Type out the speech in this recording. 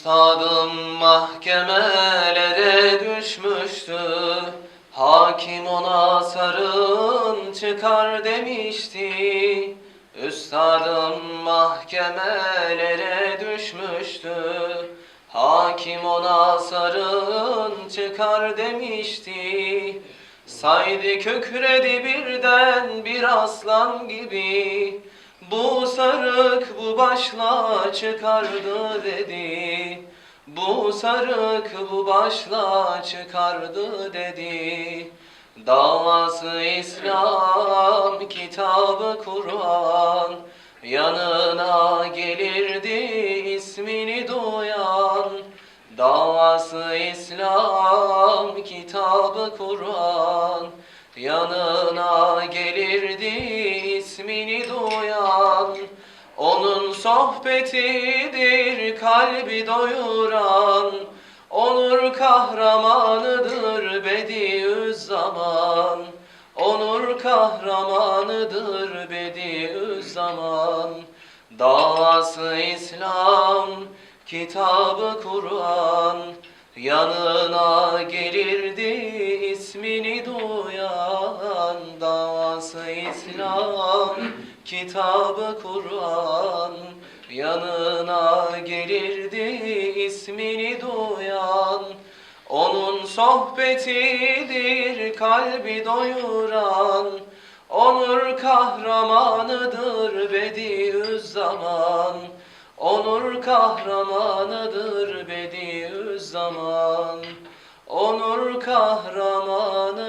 Üstadım mahkemelere düşmüştü. Hakim ona sarın çıkar demişti. Üstadım mahkemelere düşmüştü. Hakim ona sarın çıkar demişti. Saydı kükredi birden bir aslan gibi. Bu sarık başla çıkardı dedi. Bu sarık bu başla çıkardı dedi. Davası İslam, kitabı Kur'an. Yanına gelirdi ismini duyan. Davası İslam, kitabı Kur'an. Yanına gelirdi ismini duyan. Onun sohbetidir kalbi doyuran Onur kahramanıdır Bediüzzaman. Onur kahramanıdır Bediüzzaman. Davası İslam, kitabı Kur'an. Yanına gelirdi ismini duyan Davası İslam, kitabı Kur'an. Yanına gelirdi ismini duyan. Onun sohbetidir kalbi doyuran. Onur kahramanıdır Bediüzzaman. Onur kahramanıdır Bediüzzaman. Onur kahramanıdır